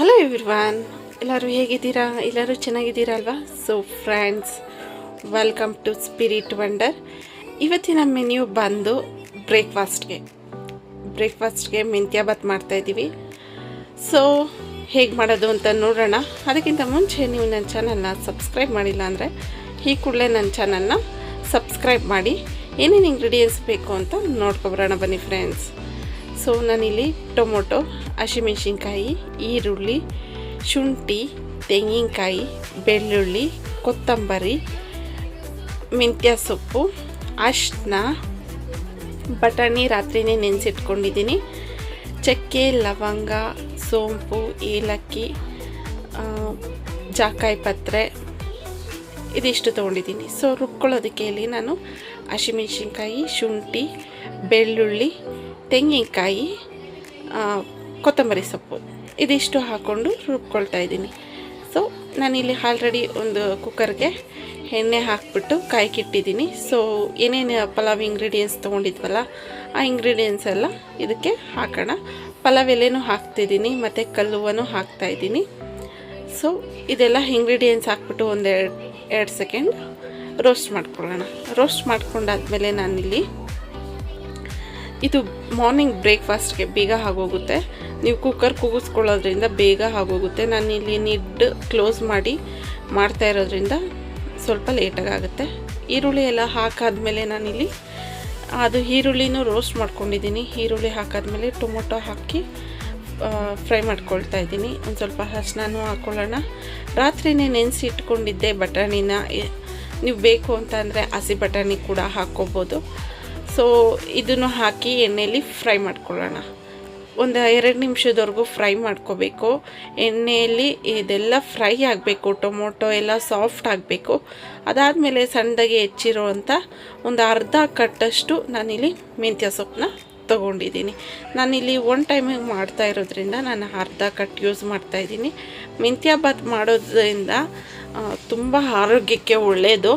Hello everyone ಎಲ್ಲರೂ ಹೇಗಿದ್ದೀರಾ? ಎಲ್ಲರೂ ಚೆನ್ನಾಗಿದ್ದೀರಾ ಅಲ್ವಾ so friends welcome to spirit wonder ಇವತ್ತಿನ ಮೆನ್ಯೂ ಬಂದು ಬ್ರೇಕ್ಫಾಸ್ಟ್ಗೆ ಬ್ರೇಕ್ಫಾಸ್ಟ್ಗೆ ಮೆಂತ್ಯ ಬಾತ್ ಮಾಡ್ತಾಯಿದ್ದೀವಿ ಸೊ ಹೇಗೆ ಮಾಡೋದು ಅಂತ ನೋಡೋಣ. ಅದಕ್ಕಿಂತ ಮುಂಚೆ ನೀವು ನನ್ನ ಚಾನಲ್ನ ಸಬ್ಸ್ಕ್ರೈಬ್ ಮಾಡಿಲ್ಲ ಅಂದರೆ, ಈ ಕೂಡಲೇ ನನ್ನ ಚಾನಲ್ನ ಸಬ್ಸ್ಕ್ರೈಬ್ ಮಾಡಿ. ಏನೇನು ಇಂಗ್ರೀಡಿಯೆಂಟ್ಸ್ ಬೇಕು ಅಂತ ನೋಡ್ಕೊಬರೋಣ ಬನ್ನಿ ಫ್ರೆಂಡ್ಸ್ ಸೊ ನಾನಿಲ್ಲಿ ಟೊಮೊಟೊ, ಹಸಿಮೆಣ್ಸಿನ್ಕಾಯಿ, ಈರುಳ್ಳಿ, ಶುಂಠಿ, ತೆಂಗಿನಕಾಯಿ, ಬೆಳ್ಳುಳ್ಳಿ, ಕೊತ್ತಂಬರಿ, ಮೆಂತ್ಯ ಸೊಪ್ಪು ಅರ್ಶಿನ ಬಟಾಣಿ ರಾತ್ರಿನೇ ನೆನೆಸಿಟ್ಕೊಂಡಿದ್ದೀನಿ. ಚಕ್ಕೆ, ಲವಂಗ, ಸೋಂಪು, ಏಲಕ್ಕಿ ಜಾಕಾಯಿ ಪತ್ರೆ ಇದಿಷ್ಟು ತೊಗೊಂಡಿದ್ದೀನಿ. ಸೊ ರುಬ್ಕೊಳ್ಳೋದಕ್ಕೆ ಇಲ್ಲಿ ನಾನು ಹಸಿಮೆಣ್ಸಿನ್ಕಾಯಿ, ಶುಂಠಿ, ಬೆಳ್ಳುಳ್ಳಿ ತೆಂಗಿನಕಾಯಿ ಕೊತ್ತಂಬರಿ ಸೊಪ್ಪು. ಇದಿಷ್ಟು ಹಾಕ್ಕೊಂಡು ರುಬ್ಕೊಳ್ತಾ ಇದ್ದೀನಿ. ಸೊ ನಾನಿಲ್ಲಿ ಆಲ್ರೆಡಿ ಒಂದು ಕುಕ್ಕರ್ಗೆ ಎಣ್ಣೆ ಹಾಕ್ಬಿಟ್ಟು ಕಾಯ್ಕಿಟ್ಟಿದ್ದೀನಿ. ಸೊ ಏನೇನು ಪಲಾವ್ ಇಂಗ್ರೀಡಿಯೆಂಟ್ಸ್ ತೊಗೊಂಡಿದ್ವಲ್ಲ, ಆ ಇಂಗ್ರೀಡಿಯೆಂಟ್ಸ್ ಎಲ್ಲ ಇದಕ್ಕೆ ಹಾಕೋಣ. ಪಲಾವ್ ಎಲೆನೂ ಹಾಕ್ತಿದ್ದೀನಿ, ಮತ್ತು ಕಲ್ಲುವನು ಹಾಕ್ತಾಯಿದ್ದೀನಿ ಸೊ ಇದೆಲ್ಲ ಇಂಗ್ರೀಡಿಯೆಂಟ್ಸ್ ಹಾಕ್ಬಿಟ್ಟು ಒಂದೆರಡು ಎರಡು ಸೆಕೆಂಡ್ ರೋಸ್ಟ್ ಮಾಡ್ಕೊಳ್ಳೋಣ. ರೋಸ್ಟ್ ಮಾಡ್ಕೊಂಡಾದ್ಮೇಲೆ ನಾನಿಲ್ಲಿ ಇದು ಮಾರ್ನಿಂಗ್ ಬ್ರೇಕ್ಫಾಸ್ಟ್ಗೆ ಬೇಗ ಆಗೋಗುತ್ತೆ. ನೀವು ಕುಕ್ಕರ್ ಕೂಗಿಸ್ಕೊಳ್ಳೋದ್ರಿಂದ ಬೇಗ ಆಗೋಗುತ್ತೆ. ನಾನು ಇಲ್ಲಿ ನಿಡ್ ಕ್ಲೋಸ್ ಮಾಡಿ ಮಾಡ್ತಾ ಇರೋದ್ರಿಂದ ಸ್ವಲ್ಪ ಲೇಟಾಗಿ ಆಗುತ್ತೆ. ಈರುಳ್ಳಿ ಎಲ್ಲ ಹಾಕಾದ್ಮೇಲೆ ನಾನಿಲ್ಲಿ, ಅದು ಈರುಳ್ಳಿನೂ ರೋಸ್ಟ್ ಮಾಡ್ಕೊಂಡಿದ್ದೀನಿ. ಈರುಳ್ಳಿ ಹಾಕಾದ್ಮೇಲೆ ಟೊಮೊಟೊ ಹಾಕಿ ಫ್ರೈ ಮಾಡ್ಕೊಳ್ತಾ ಇದ್ದೀನಿ. ಒಂದು ಸ್ವಲ್ಪ ಅರ್ಶಿನೂ ಹಾಕ್ಕೊಳ್ಳೋಣ ರಾತ್ರಿನೇ ನೆನೆಸಿ ಇಟ್ಕೊಂಡಿದ್ದೆ ಬಟಾಣಿನ ನೀವು ಬೇಕು ಅಂತ ಅಂದರೆ ಹಸಿ ಬಟಾಣಿ ಕೂಡ ಹಾಕ್ಕೋಬೋದು. ಸೊ ಇದನ್ನು ಹಾಕಿ ಎಣ್ಣೆಯಲ್ಲಿ ಫ್ರೈ ಮಾಡ್ಕೊಳ್ಳೋಣ. ಒಂದು ಎರಡು ನಿಮಿಷದವರೆಗೂ ಫ್ರೈ ಮಾಡ್ಕೋಬೇಕು. ಎಣ್ಣೆಯಲ್ಲಿ ಇದೆಲ್ಲ ಫ್ರೈ ಆಗಬೇಕು, ಟೊಮೊಟೊ ಎಲ್ಲ ಸಾಫ್ಟ್ ಆಗಬೇಕು. ಅದಾದಮೇಲೆ ಸಣ್ಣದಾಗಿ ಹೆಚ್ಚಿರೋವಂಥ ಒಂದು ಅರ್ಧ ಕಟ್ಟಷ್ಟು ನಾನಿಲ್ಲಿ ಮೆಂತ್ಯ ಸೊಪ್ಪನ್ನ ತೊಗೊಂಡಿದ್ದೀನಿ. ನಾನಿಲ್ಲಿ ಒನ್ ಟೈಮಿಗೆ ಮಾಡ್ತಾ ಇರೋದ್ರಿಂದ ನಾನು ಅರ್ಧ ಕಟ್ ಯೂಸ್ ಮಾಡ್ತಾ ಇದ್ದೀನಿ. ಮೆಂತ್ಯ ಬಾತ್ ಮಾಡೋದ್ರಿಂದ ತುಂಬ ಆರೋಗ್ಯಕ್ಕೆ ಒಳ್ಳೆಯದು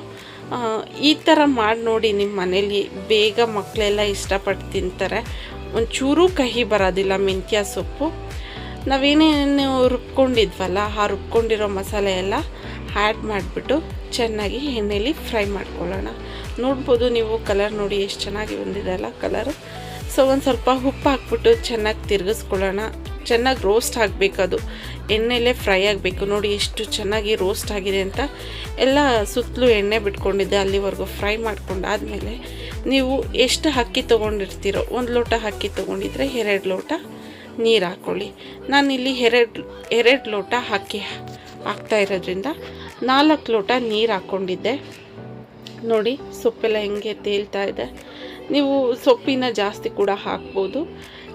ಈ ಥರ ಮಾಡಿ ನೋಡಿ ನಿಮ್ಮ ಮನೇಲಿ ಬೇಗ ಮಕ್ಕಳೆಲ್ಲ ಇಷ್ಟಪಟ್ಟು ತಿಂತಾರೆ. ಒಂಚೂರು ಕಹಿ ಬರೋದಿಲ್ಲ ಮೆಂತ್ಯ ಸೊಪ್ಪು. ನಾವೇನೇನು ರುಬ್ಕೊಂಡಿದ್ವಲ್ಲ, ಆ ರುಬ್ಕೊಂಡಿರೋ ಮಸಾಲೆ ಎಲ್ಲ ಆ್ಯಡ್ ಮಾಡಿಬಿಟ್ಟು ಚೆನ್ನಾಗಿ ಎಣ್ಣೆಯಲ್ಲಿ ಫ್ರೈ ಮಾಡ್ಕೊಳ್ಳೋಣ. ನೋಡ್ಬೋದು ನೀವು ಕಲರ್ ನೋಡಿ ಎಷ್ಟು ಚೆನ್ನಾಗಿ ಬಂದಿದೆ ಅಲ್ಲ ಕಲರು ಸೊ ಒಂದು ಸ್ವಲ್ಪ ಉಪ್ಪು ಹಾಕ್ಬಿಟ್ಟು ಚೆನ್ನಾಗಿ ತಿರುಗಿಸ್ಕೊಳ್ಳೋಣ. ಚೆನ್ನಾಗಿ ರೋಸ್ಟ್ ಆಗಬೇಕು ಅದು. ಎಣ್ಣೆಲೇ ಫ್ರೈ ಆಗಬೇಕು. ನೋಡಿ ಎಷ್ಟು ಚೆನ್ನಾಗಿ ರೋಸ್ಟ್ ಆಗಿದೆ ಅಂತ. ಎಲ್ಲ ಸುತ್ತಲೂ ಎಣ್ಣೆ ಬಿಟ್ಕೊಂಡಿದ್ದೆ, ಅಲ್ಲಿವರೆಗೂ ಫ್ರೈ ಮಾಡ್ಕೊಂಡಾದ್ಮೇಲೆ ನೀವು ಎಷ್ಟು ಅಕ್ಕಿ ತೊಗೊಂಡಿರ್ತೀರೋ, ಒಂದು ಲೋಟ ಅಕ್ಕಿ ತೊಗೊಂಡಿದ್ರೆ ಎರಡು ಲೋಟ ನೀರು ಹಾಕ್ಕೊಳ್ಳಿ ನಾನಿಲ್ಲಿ ಎರಡು ಎರಡು ಲೋಟ ಅಕ್ಕಿ ಹಾಕ್ತಾ ಇರೋದ್ರಿಂದ ನಾಲ್ಕು ಲೋಟ ನೀರು ಹಾಕ್ಕೊಂಡಿದ್ದೆ ನೋಡಿ ಸೊಪ್ಪೆಲ್ಲ ಹೆಂಗೆ ತೇಲ್ತಾ ಇದೆ. ನೀವು ಸೊಪ್ಪಿನ ಜಾಸ್ತಿ ಕೂಡ ಹಾಕ್ಬೋದು.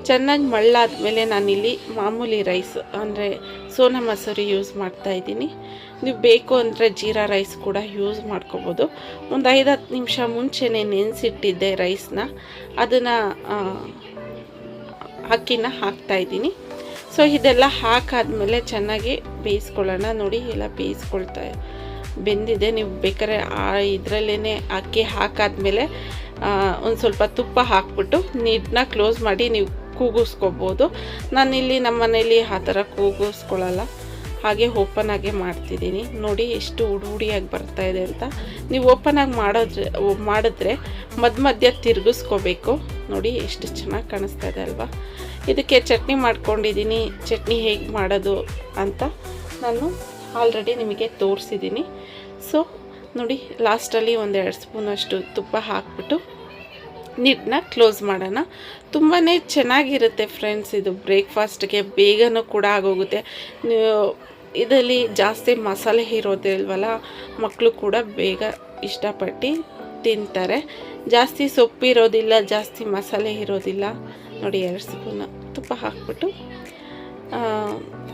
ಚೆನ್ನಾಗಿ ಮಳ್ಳಾದ್ಮೇಲೆ ನಾನಿಲ್ಲಿ ಮಾಮೂಲಿ ರೈಸ್ ಅಂದರೆ ಸೋನಾ ಮಸೂರಿ ಯೂಸ್ ಮಾಡ್ತಾ ಇದ್ದೀನಿ. ನೀವು ಬೇಕು ಅಂದರೆ ಜೀರಾ ರೈಸ್ ಕೂಡ ಯೂಸ್ ಮಾಡ್ಕೋಬೋದು. ಒಂದು ಐದು ಹತ್ತು ನಿಮಿಷ ಮುಂಚೆನೇ ನೆನೆಸಿಟ್ಟಿದ್ದೆ ರೈಸ್ನ ಅದನ್ನು ಅಕ್ಕಿನ ಹಾಕ್ತಾ ಇದ್ದೀನಿ. ಸೊ ಇದೆಲ್ಲ ಹಾಕಾದ್ಮೇಲೆ ಚೆನ್ನಾಗಿ ಬೇಯಿಸ್ಕೊಳ್ಳೋಣ. ನೋಡಿ, ಎಲ್ಲ ಬೇಯಿಸ್ಕೊಳ್ತಾ ಬೆಂದಿದೆ. ನೀವು ಬೇಕಾದ್ರೆ ಆ ಇದರಲ್ಲೇ ಅಕ್ಕಿ ಹಾಕಾದ್ಮೇಲೆ ಒಂದು ಸ್ವಲ್ಪ ತುಪ್ಪ ಹಾಕ್ಬಿಟ್ಟು ನೀಟನ್ನ ಕ್ಲೋಸ್ ಮಾಡಿ ನೀವು ಕೂಗಿಸ್ಕೋಬೋದು. ನಾನಿಲ್ಲಿ ನಮ್ಮ ಮನೇಲಿ ಆ ಥರ ಕೂಗಿಸ್ಕೊಳ್ಳಲ್ಲ. ಹಾಗೆ ಓಪನ್ ಆಗೇ ಮಾಡ್ತಿದ್ದೀನಿ. ನೋಡಿ ಎಷ್ಟು ಹುಡುಹುಡಿಯಾಗಿ ಬರ್ತಾ ಇದೆ ಅಂತ. ನೀವು ಓಪನ್ ಆಗಿ ಮಾಡೋದ್ರೆ, ಮಾಡಿದ್ರೆ ಮಧ್ಯ ಮಧ್ಯ ತಿರುಗಿಸ್ಕೋಬೇಕು. ನೋಡಿ ಎಷ್ಟು ಚೆನ್ನಾಗಿ ಕಾಣಿಸ್ತಾ ಇದೆ ಅಲ್ವಾ? ಇದಕ್ಕೆ ಚಟ್ನಿ ಮಾಡ್ಕೊಂಡಿದ್ದೀನಿ. ಚಟ್ನಿ ಹೇಗೆ ಮಾಡೋದು ಅಂತ ನಾನು ಆಲ್ರೆಡಿ ನಿಮಗೆ ತೋರಿಸಿದ್ದೀನಿ. ಸೊ ನೋಡಿ, ಲಾಸ್ಟಲ್ಲಿ ಒಂದೆರಡು ಸ್ಪೂನಷ್ಟು ತುಪ್ಪ ಹಾಕ್ಬಿಟ್ಟು ನಿಟ್ಟನ್ನ ಕ್ಲೋಸ್ ಮಾಡೋಣ. ತುಂಬಾ ಚೆನ್ನಾಗಿರುತ್ತೆ ಫ್ರೆಂಡ್ಸ್ ಇದು ಬ್ರೇಕ್ಫಾಸ್ಟ್ಗೆ, ಬೇಗನೂ ಕೂಡ ಆಗೋಗುತ್ತೆ. ಇದರಲ್ಲಿ ಜಾಸ್ತಿ ಮಸಾಲೆ ಇರೋದಿಲ್ವಲ್ಲ ಮಕ್ಕಳು ಕೂಡ ಬೇಗ ಇಷ್ಟಪಟ್ಟು ತಿಂತಾರೆ. ಜಾಸ್ತಿ ಸೊಪ್ಪಿರೋದಿಲ್ಲ ಜಾಸ್ತಿ ಮಸಾಲೆ ಇರೋದಿಲ್ಲ. ನೋಡಿ, ಎರಡು ಸ್ಪೂನ್ ತುಪ್ಪ ಹಾಕ್ಬಿಟ್ಟು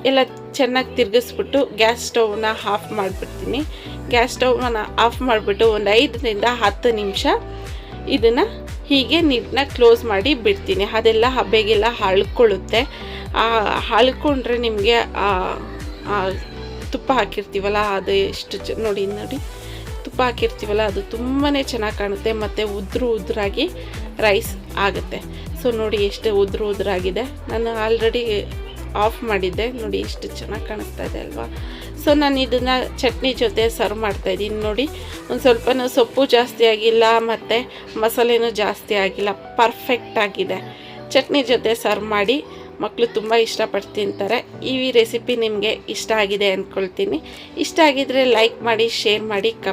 ಎಲ್ಲ ಚೆನ್ನಾಗಿ ತಿರುಗಿಸ್ಬಿಟ್ಟು ಗ್ಯಾಸ್ ಸ್ಟವ್ನ ಆಫ್ ಮಾಡಿಬಿಡ್ತೀನಿ. ಗ್ಯಾಸ್ ಸ್ಟವ್ನ ಆಫ್ ಮಾಡಿಬಿಟ್ಟು ಒಂದು ಐದರಿಂದ ಹತ್ತು ನಿಮಿಷ ಇದನ್ನು ಹೀಗೆ ನೀಟನ್ನ ಕ್ಲೋಸ್ ಮಾಡಿ ಬಿಡ್ತೀನಿ. ಅದೆಲ್ಲ ಹಬ್ಬೆಗೆಲ್ಲ ಹಳ್ಕೊಳ್ಳುತ್ತೆ. ಹಳ್ಕೊಂಡ್ರೆ ನಿಮಗೆ ತುಪ್ಪ ಹಾಕಿರ್ತೀವಲ್ಲ, ಅದು ಎಷ್ಟು ಚ, ನೋಡಿ ನೋಡಿ. ತುಪ್ಪ ಹಾಕಿರ್ತೀವಲ್ಲ, ಅದು ತುಂಬಾ ಚೆನ್ನಾಗಿ ಕಾಣುತ್ತೆ, ಮತ್ತು ಉದ್ರು ಉದ್ರಾಗಿ ರೈಸ್ ಆಗುತ್ತೆ. ಸೊ, ನೋಡಿ, ಎಷ್ಟು ಉದ್ರು ಉದ್ರಾಗಿದೆ. ನಾನು ಆಲ್ರೆಡಿ ಆಫ್ ಮಾಡಿದ್ದೆ. ನೋಡಿ, ಇಷ್ಟು ಚೆನ್ನಾಗಿ ಕಾಣಿಸ್ತಾ ಇದೆ ಅಲ್ವಾ? ಸೊ ನಾನು ಇದನ್ನು ಚಟ್ನಿ ಜೊತೆ ಸರ್ವ್ ಮಾಡ್ತಾ ಇದ್ದೀನಿ. ನೋಡಿ, ಒಂದು ಸ್ವಲ್ಪನೂ ಸೊಪ್ಪು ಜಾಸ್ತಿ ಆಗಿಲ್ಲ, ಮತ್ತು ಮಸಾಲೆನೂ ಜಾಸ್ತಿ ಆಗಿಲ್ಲ. ಪರ್ಫೆಕ್ಟ್ ಆಗಿದೆ. ಚಟ್ನಿ ಜೊತೆ ಸರ್ವ್ ಮಾಡಿ ಮಕ್ಕಳು ತುಂಬ ಇಷ್ಟಪಟ್ಟು ತಿಂತಾರೆ. ಈ ರೆಸಿಪಿ ನಿಮಗೆ ಇಷ್ಟ ಆಗಿದೆ ಅಂದ್ಕೊಳ್ತೀನಿ ಇಷ್ಟ ಆಗಿದ್ದರೆ ಲೈಕ್ ಮಾಡಿ ಶೇರ್ ಮಾಡಿ